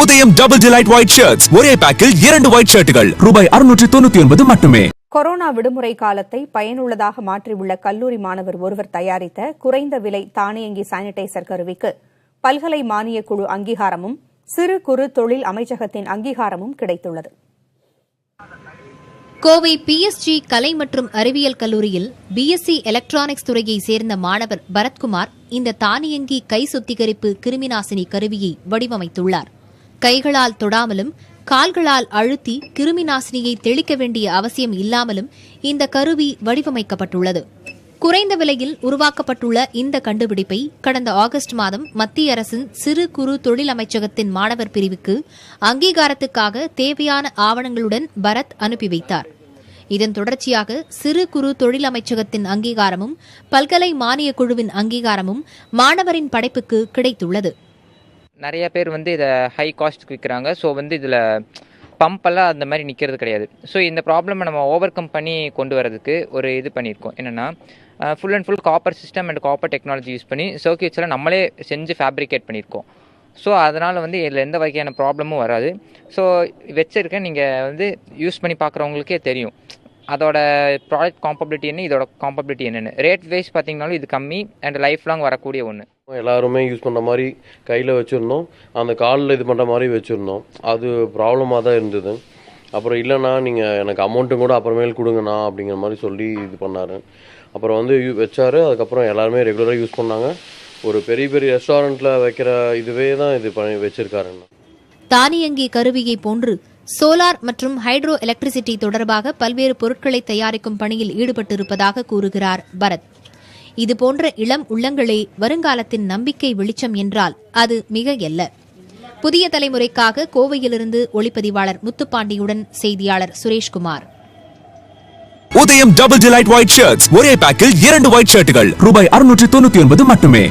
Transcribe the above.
உதயம் double delight white shirts ஒரே பேக்கில் இரண்டு ஒயிட் ஷர்ட்டுகள் ரூபாய் அறுநூற்று தொண்ணூத்தி ஒன்பது மட்டுமே. கொரோனா விடுமுறை காலத்தை பயனுள்ளதாக மாற்றியுள்ள கல்லூரி மாணவர் ஒருவர் தயாரித்த குறைந்த விலை தானியங்கி சானிடைசர் கருவிக்கு பல்கலை மானியக் குழு அங்கீகாரமும் சிறு குறு தொழில் அமைச்சகத்தின் அங்கீகாரமும் கிடைத்துள்ளது. கோவை பிஎஸ்ஜி கலை மற்றும் அறிவியல் கல்லூரியில் பிஎஸ்சி எலக்ட்ரானிக்ஸ் துறையை சேர்ந்த மாணவர் பரத்குமார் இந்த தானியங்கி கை சுத்திகரிப்பு கிருமிநாசினி கருவியை வடிவமைத்துள்ளார். கைகளால் தொடாமலும் கால்களால் அழுத்தி கிருமி நாசினியை தெளிக்க வேண்டிய அவசியம் இல்லாமலும் இந்த கருவி வடிவமைக்கப்பட்டுள்ளது. குறைந்த விலையில் உருவாக்கப்பட்டுள்ள இந்த கண்டுபிடிப்பை கடந்த ஆகஸ்ட் மாதம் மத்திய அரசின் சிறு குறு தொழில் அமைச்சகத்தின் மாணவர் பிரிவுக்கு அங்கீகாரத்துக்காக தேவையான ஆவணங்களுடன் பரத் அனுப்பி வைத்தார். இதன் தொடர்ச்சியாக சிறு குறு தொழில் அமைச்சகத்தின் அங்கீகாரமும் பல்கலை மானியக் குழுவின் அங்கீகாரமும் மாணவரின் படைப்புக்கு கிடைத்துள்ளது. நிறைய பேர் வந்து இதை ஹை காஸ்ட்டுக்கு விற்கிறாங்க ஸோ வந்து இதில் பம்பெல்லாம் அந்த மாதிரி நிற்கிறது கிடையாது. ஸோ இந்த ப்ராப்ளமை நம்ம ஓவர் கம் பண்ணி கொண்டு வரதுக்கு ஒரு இது பண்ணியிருக்கோம். என்னென்னா full and full copper system and copper technology use பண்ணி சர்க்கியூட்ஸ்லாம் நம்மளே செஞ்சு ஃபேப்ரிகேட் பண்ணியிருக்கோம். ஸோ அதனால் வந்து இதில் எந்த வகையான ப்ராப்ளமும் வராது. ஸோ வச்சுருக்கேன். நீங்கள் வந்து யூஸ் பண்ணி பார்க்குறவங்களுக்கே தெரியும். அதோட ப்ராடக்ட் காம்பபிலிட்டி என்ன இதோட காம்பபிலிட்டி என்னென்னு. ரேட் வைஸ் பார்த்தீங்கனாலும் இது கம்மி அண்ட் லைஃப் லாங் வரக்கூடிய ஒன்று எல்லாருமே யூஸ் பண்ணுற மாதிரி கையில் வச்சுருந்தோம். அந்த காலில் இது பண்ணுற மாதிரி வச்சுருந்தோம். அது ப்ராப்ளமாக தான் இருந்தது. அப்புறம் இல்லைண்ணா நீங்கள் எனக்கு அமௌண்ட்டும் கூட அப்புறமேல் கொடுங்கண்ணா அப்படிங்கிற மாதிரி சொல்லி இது பண்ணார். அப்புறம் வந்து யூ- வச்சாரு. அதுக்கப்புறம் எல்லாருமே ரெகுலராக யூஸ் பண்ணாங்க. ஒரு பெரிய பெரிய ரெஸ்டாரண்ட்டில் வைக்கிற இதுவே தான் இது பண்ணி வச்சுருக்காருண்ணா தானியங்கி கருவியை போன்று சோலார் மற்றும் ஹைட்ரோ எலக்ட்ரிசிட்டி தொடர்பாக பல்வேறு பொருட்களை தயாரிக்கும் பணியில் ஈடுபட்டிருப்பதாக கூறுகிறார் பரத். இதுபோன்ற இளம் உள்ளங்களே வருங்காலத்தின் நம்பிக்கை வெளிச்சம் என்றால் அது மிக புதிய தலைமுறைக்காக கோவையிலிருந்து ஒளிப்பதிவாளர் முத்துப்பாண்டியுடன் செய்தியாளர் சுரேஷ்குமார். உதயம் டபுள் டிலைட் ஒயிட் ஷர்ட்ஸ். ஒரே பேக்கில் இரண்டு ஒயிட் ஷர்ட்டுகள் ரூபாய் அறுநூற்று தொண்ணூத்தி ஒன்பது மட்டுமே.